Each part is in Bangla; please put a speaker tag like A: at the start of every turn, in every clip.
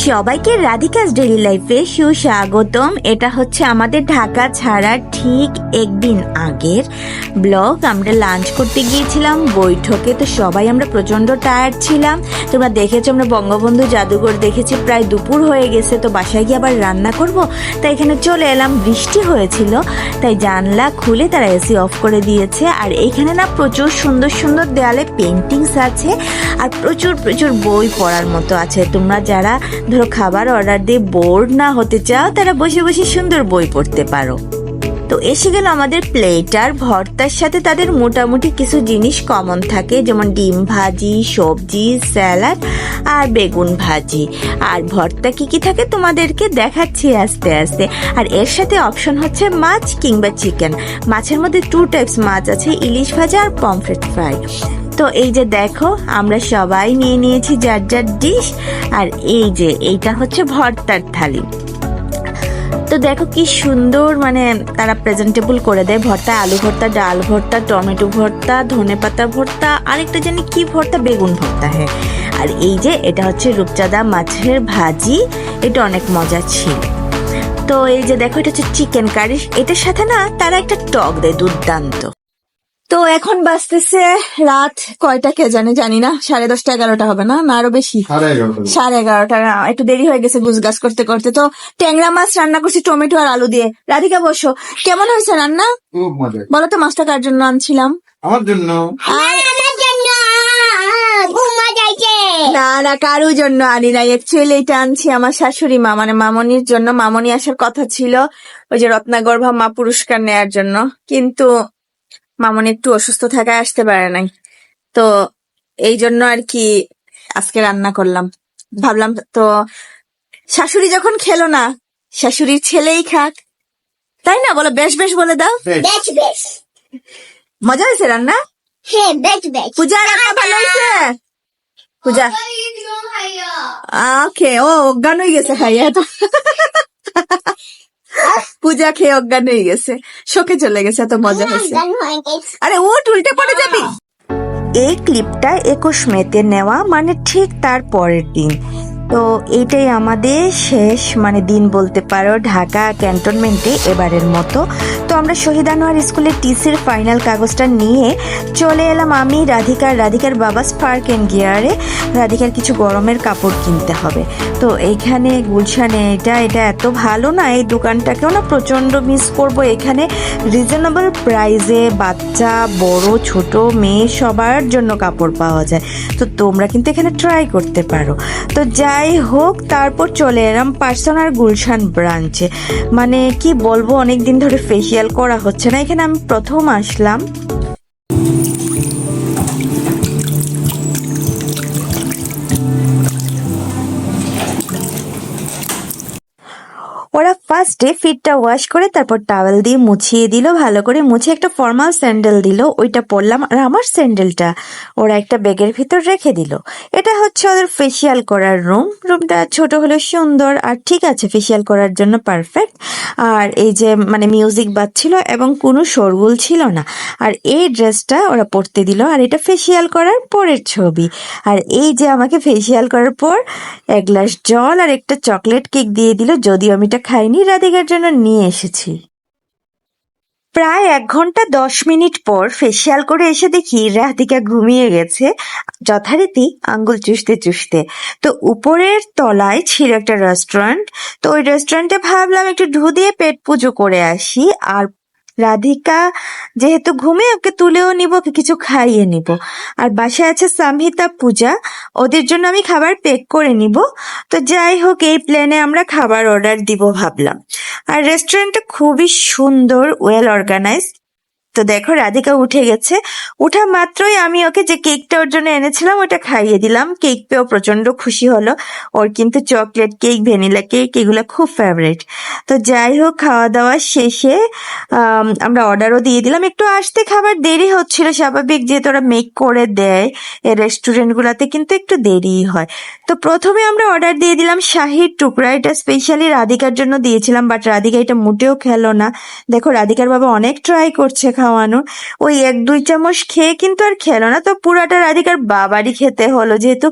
A: সবাইকে রাধিকাস ডেইলি লাইফে সুস্বাগতম। এটা হচ্ছে আমাদের ঢাকা ছাড়ার ঠিক একদিন আগের ব্লগ। আমরা লাঞ্চ করতে গিয়েছিলাম, বৈঠকে তো সবাই আমরা প্রচণ্ড টায়ার্ড ছিলাম। তোমরা দেখেছ, আমরা বঙ্গবন্ধু জাদুঘর দেখেছি, প্রায় দুপুর হয়ে গেছে, তো বাসায় গিয়ে আবার রান্না করব। তাই এখানে চলে এলাম, বৃষ্টি হয়েছিল, তাই জানলা খুলে তারা এসি অফ করে দিয়েছে। আর এইখানে না প্রচুর সুন্দর সুন্দর দেয়ালে পেন্টিংস আছে, আর প্রচুর প্রচুর বই পড়ার মতো আছে। তোমরা যারা ধরো খাবার অর্ডার দিয়ে বোর্ড না হতে চাও, তারা বসে বসে সুন্দর বই পড়তে পারো। তো এসে গেল আমাদের প্লেটার ভর্তার সাথে তাদের মোটামুটি কিছু জিনিস কমন থাকে, যেমন ডিম ভাজি, সবজি স্যালাড আর বেগুন ভাজি। আর ভর্তা কি কি থাকে তোমাদেরকে দেখাচ্ছি আস্তে আস্তে। আর এর সাথে অপশন হচ্ছে মাছ কিংবা চিকেন মাছের মধ্যে টু টাইপস মাছ আছে, ইলিশ ভাজা আর পমফ্রেট ফ্রাই তো এই যে দেখো, আমরা সবাই নিয়ে নিয়েছি যার যার ডিশ, আর এই যে এইটা হচ্ছে ভর্তার থালি। তো দেখো কি সুন্দর মানে তারা প্রেজেন্টেবল করে দেয় ভর্তা, আলু ভর্তা, ডাল ভর্তা, টমেটো ভর্তা, ধনে পাতা ভর্তা, আরেকটা জানি কি ভর্তা, বেগুন ভর্তা হ্যাঁ। আর এই যে এটা হচ্ছে রূপচাঁদা মাছের ভাজি, এটা অনেক মজা ছিল। তো এই যে দেখো, এটা হচ্ছে চিকেন কারি এটার সাথে না তারা একটা টক দেয় দুর্দান্ত। তো এখন বাজতেছে রাত কয়টা কে জানে জানি না সাড়ে দশটা এগারোটা হবে না? না আরও বেশি।
B: সাড়ে এগারোটা
A: না, একটু দেরি হয়ে গেছে গুজগাছ করতে করতে। তো ট্যাংরা মাছ রান্না করছি টমেটো আর আলু দিয়ে। রাধিকা বসো। কেমন হয়েছে রান্না?
B: খুব
A: বলো তো মাছটা কার জন্য আনছিলাম?
B: আমার জন্য?
A: না না কারোর জন্য আনি নাই। অ্যাকচুয়ালি এটা আনছি আমার শাশুড়ি মা মানে মামনির জন্য। মামনি আসার কথা ছিল। ওই যে রত্নাগর্ভা মা পুরস্কার নেয়ার জন্য। কিন্তু মামনি একটু অসুস্থ থাকায় আসতে পারে নাই। তো এই জন্য আর কি আজকে রান্না করলাম। ভাবলাম তো শাশুড়ি যখন খেলো না শাশুড়ির ছেলেই খাক। তাই না? বলো বেশ বেশ বলে দাও।
B: বেশ।
C: বেশ
A: মজা হয়েছে রান্না?
C: হ্যাঁ বেশ বেশ।
A: পূজা রান্না ভালো হয়েছে? পূজা। ওকে ও অজ্ঞান হয়ে গেছে খাইয়া তো পূজা খেয়ে অজ্ঞান হয়ে গেছে। শোকে চলে গেছে এত মজা হয়েছে।
C: হয়ে গেছে।
A: আরে উঠ উল্টে পড়ে যাবি। এই ক্লিপটা একুশ মেতে নেওয়া মানে ঠিক তার পরের দিন। তো এইটাই আমাদের শেষ মানে দিন বলতে পারো ঢাকা ক্যান্টনমেন্টে এবারের মতো। তো আমরা শহীদ আনোয়ার স্কুলের টিসির ফাইনাল কাগজটা নিয়ে চলে এলাম আমি রাধিকার রাধিকার বাবা স্পার্ক অ্যান্ড গিয়ারে রাধিকার কিছু গরমের কাপড় কিনতে হবে। তো এইখানে গুলশানে এটা এটা এত ভালো না, এই দোকানটাকেও না প্রচণ্ড মিস করব। এখানে রিজনেবল প্রাইসে বাচ্চা, বড়, ছোট, মেয়ে সবার জন্য কাপড় পাওয়া যায়। তো তোমরা কিন্তু এখানে ট্রাই করতে পারো। তো যাই হোক, তারপর চলে এলাম পার্সোনাল গুলশান ব্রাঞ্চে মানে কি বলব অনেক দিন ধরে ফেসিয়াল করা হচ্ছে না। এখানে আমি প্রথম আসলাম। ফার্স্টে ফিটটা ওয়াশ করে তারপর টাওয়েল দিয়ে মুছিয়ে দিল, ভালো করে মুছে একটা ফর্মাল স্যান্ডেল দিল, ওইটা পরলাম আর আমার স্যান্ডেলটা ওরা একটা ব্যাগের ভিতর রেখে দিল। এটা হচ্ছে ওদের ফেসিয়াল করার রুম রুমটা ছোট হলেও সুন্দর আর ঠিক আছে ফেসিয়াল করার জন্য পারফেক্ট আর এই যে মানে মিউজিক বাজছিল এবং কোনো শোরগোল ছিল না। আর এই ড্রেসটা ওরা পরতে দিল আর এটা ফেসিয়াল করার পরের ছবি। আর এই যে আমাকে ফেসিয়াল করার পর এক গ্লাস জল আর একটা চকলেট কেক দিয়ে দিল, যদিও আমি এটা খাইনি রাধিকার জন্য নিয়ে এসেছি। প্রায় এক ঘণ্টা দশ মিনিট পর ফেসিয়াল করে এসে দেখি রাধিকা ঘুমিয়ে গেছে, যথারীতি আঙ্গুল চুষতে চুষতে। তো উপরের তলায় ছিল একটা রেস্টুরেন্ট তো ওই রেস্টুরেন্টে ভাবলাম একটু ঢু দিয়ে পেট পুজো করে আসি, আর রাধিকা, যেহেতু ঘুমে ওকে তুলেও নিব কিছু খাইয়ে নিব। আর বাসায় আছে সামহিতা, পূজা। ওদের জন্য আমি খাবার প্যাক করে নিব। তো যাই হোক, এই প্ল্যানে আমরা খাবার অর্ডার দিব ভাবলাম। আর রেস্টুরেন্টটা খুবই সুন্দর ওয়েল অর্গানাইজ তো দেখো, রাধিকা উঠে গেছে। উঠা মাত্রই আমি ওকে যে কেকটা ওর জন্য এনেছিলাম, ওটা খাইয়ে দিলাম। কেক পেয়েও প্রচণ্ড খুশি হলো। ওর কিন্তু চকলেট কেক, ভ্যানিলা কেক এগুলো খুব ফেভারিট তো যাই হোক খাওয়া দাওয়া শেষে আমরা অর্ডারও দিয়ে দিলাম। একটু আসতে খাবার দেরি হচ্ছিল, স্বাভাবিক যেহেতু ওরা মেক করে দেয় রেস্টুরেন্টগুলোতে কিন্তু একটু দেরি হয়। তো প্রথমে আমরা অর্ডার দিয়ে দিলাম শাহির টুকরা। এটা স্পেশালি রাধিকার জন্য দিয়েছিলাম বাট রাধিকা এটা মোটেও খেলো না। দেখো, রাধিকার বাবা অনেক ট্রাই করছে খাওয়ানো। ওই এক, দুই চামচ খেয়ে কিন্তু আর খেলো না। তো পুরাটা রাধিকার বাবারই খেতে হলো। যেহেতু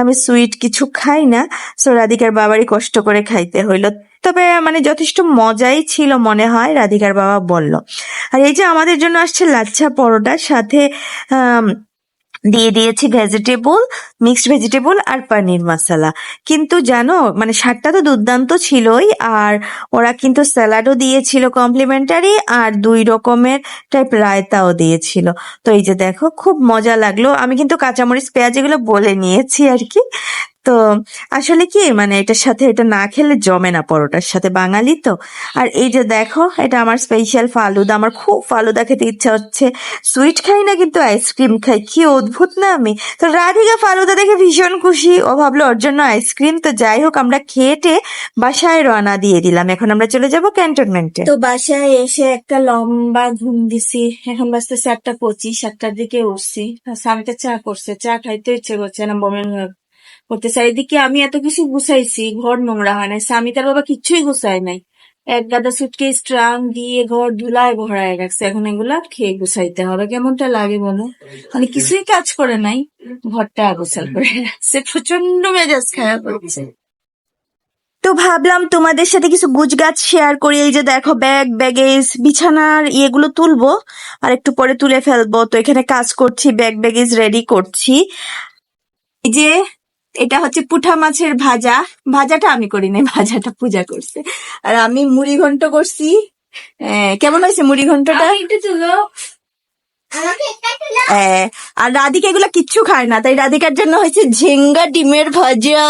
A: আমি সুইট কিছু খাই না সো রাধিকার বাবারই কষ্ট করে খাইতে হইল। তবে মানে যথেষ্ট মজাই ছিল মনে হয়, রাধিকার বাবা বলল। আর এই যে আমাদের জন্য আসছে লাচ্ছা পরোটা, সাথে দিয়ে দিয়েছি ভেজিটেবল মিক্সড ভেজিটেবল আর পনির মশলা কিন্তু জানো মানে শাকটা তো দুর্দান্ত ছিলই, আর ওরা কিন্তু স্যালাডও দিয়েছিল কমপ্লিমেন্টারি আর দুই রকমের টাইপ রায়তাও দিয়েছিল। তো এই যে দেখো, খুব মজা লাগল। আমি কিন্তু কাঁচামরিচ, পেঁয়াজ এগুলো বলে নিয়েছি আর কি। তো আসলে কি মানে এটার সাথে এটা না খেলে জমে না পরোটার সাথে বাঙালি তো। আর এই যে দেখো, এটা আমার স্পেশাল ফালুদা, আমার খুব ফালুদা খেতে ইচ্ছা হচ্ছে। সুইট খাই না কিন্তু আইসক্রিম খাই, কি অদ্ভুত না আমি। তো রাধিকা ফালুদা দেখে ভীষণ খুশি, ও ভাবলো ওর জন্য আইসক্রিম তো যাই হোক, আমরা খেটে বাসায় রওনা দিয়ে দিলাম। এখন আমরা চলে যাব ক্যান্টনমেন্টে
B: তো বাসায় এসে একটা লম্বা ঘুম দিছি। এখন বাজতে চারটা পঁচিশ, সাতটার দিকে উঠছি। স্বামীটা চা করছে। চা খাইতে ইচ্ছে করছে না বমের করতেছে আর এদিকে আমি এত কিছু গুছাইছি, ঘর নোংরা হয় নাই, স্বামী তার বাবা কিচ্ছুই গুছায় নাই। এক গাদা সুটকেস ট্রাং দিয়ে ঘর ধুলায় ভরায় রাখছে এখন এগুলা খেয়ে গুছাইতে হবে, কেমনটা লাগে বলো? মানে কিছুই কাজ করে নাই, ঘরটা গোছাল করে রাখছে প্রচণ্ড মেজাজ খারাপ হচ্ছে।
A: তো ভাবলাম তোমাদের সাথে কিছু গুজগাছ শেয়ার করি, এই যে দেখো ব্যাগ ব্যাগেজ বিছানার ইয়েগুলো তুলবো, আর একটু পরে তুলে ফেলব। তো এখানে কাজ করছি ব্যাগ ব্যাগেজ রেডি করছি।
B: এই যে এটা হচ্ছে পুঠা মাছের ভাজা। ভাজাটা আমি করি নাই ভাজাটা পূজা করছে। আর আমি মুড়ি ঘন্ট করছি। কেমন হয়েছে মুড়ি ঘন্টটা? আর রাধিকা এগুলা কিচ্ছু খায় না। তাই রাধিকার জন্য হয়েছে ঝিঙ্গা ডিমের ভাজা।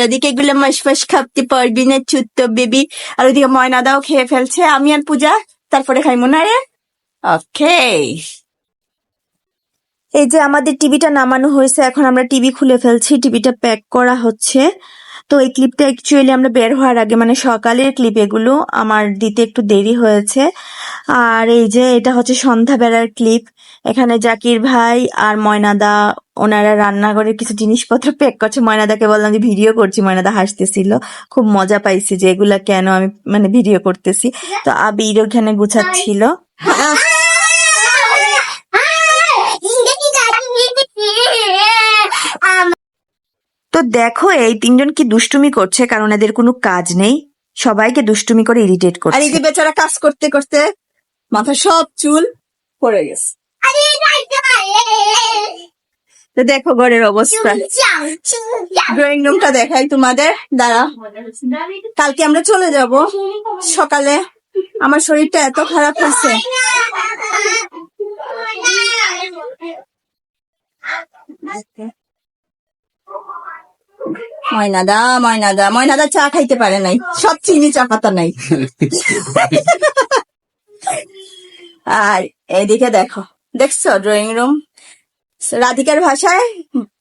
B: রাধিকা এগুলো মাস ফাস খাপতে পারবি না চুত্ত বেবি। আর ওইদিকে ময়নাদাও খেয়ে ফেলছে। আমি আর পূজা তারপরে খাই মনে রে? ওকে
A: এই যে আমাদের টিভিটা নামানো হয়েছে, এখন আমরা টিভি খুলে ফেলছি, টিভিটা প্যাক করা হচ্ছে। তো এই ক্লিপটা অ্যাকচুয়ালি আমরা বের হওয়ার আগে মানে সকালের ক্লিপ এগুলো আমার দিতে একটু দেরি হয়েছে। আর এই যে এটা হচ্ছে সন্ধ্যাবেলার ক্লিপ, এখানে জাকির ভাই আর ময়নাদা, ওনারা রান্নাঘরের কিছু জিনিসপত্র প্যাক করছে। ময়নাদাকে বললাম যে, ভিডিও করছি। ময়নাদা হাসতেছিল। খুব মজা পাইছি যে এগুলা কেন আমি মানে ভিডিও করতেছি। তো আবির ওখানে গুছাচ্ছিল। তো দেখো এই তিনজন কি দুষ্টুমি করছে কারণ এদের কোনো কাজ নেই। সবাইকে দুষ্টুমি করে ইরিটেট করছে
B: আর এই যে বেচারা কাজ করতে করতে মাথা সব চুল পড়ে গেছে। তো দেখো ঘরের অবস্থা। ড্রয়িং রুমটা দেখাই তোমাদের। দাঁড়া কালকে আমরা চলে যাব। সকালে আমার শরীরটা এত খারাপ হয়েছে। ময়নাদা ময়নাদা ময়নাদা চা খাইতে পারে নাই। সব চিনি, চা পাতা নাই। আর এইদিকে দেখো, দেখছ ড্রয়িং রুম রাধিকার ভাষায়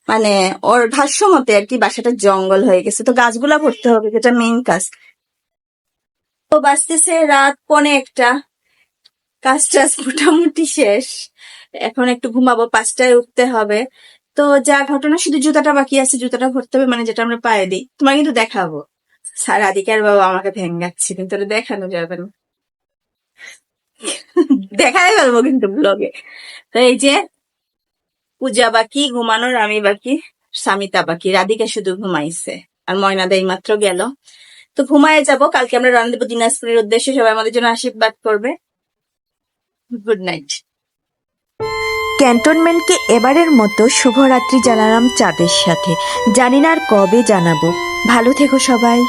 B: মানে ওর ভাষ্য মতে আর কি বাসাটা জঙ্গল হয়ে গেছে। তো গাছগুলা ভরতে হবে, যেটা মেইন কাজ। তো বাঁচতেছে রাত পনে একটা। কাজ টাজ মোটামুটি শেষ। এখন একটু ঘুমাবো, পাঁচটায় উঠতে হবে। তো যা ঘটনা, শুধু জুতাটা বাকি আছে, জুতাটা ভরতে হবে মানে যেটা আমরা পায়ে দিই। তোমার কিন্তু দেখাবো। স্যার রাধিকার বাবা আমাকে ভেঙ্গাচ্ছে কিন্তু দেখানো যাবে না। দেখাই ফেলব কিন্তু ব্লগে তো এই যে, পূজা বাকি ঘুমানোর আমি বাকি, সামিতা বাকি, রাধিকা শুধু ঘুমাইছে, আর ময়নাদা এই মাত্র গেল। তো ঘুমায় যাব, কালকে আমরা দেবো দিনাজপুরের উদ্দেশ্যে, সবাই আমাদের জন্য আশীর্বাদ করবে। গুড নাইট
A: ক্যান্টনমেন্টকে এবারের মতো শুভরাত্রি জানালাম চাঁদের সাথে। জানি না আর কবে জানাব। ভালো থেকো সবাই।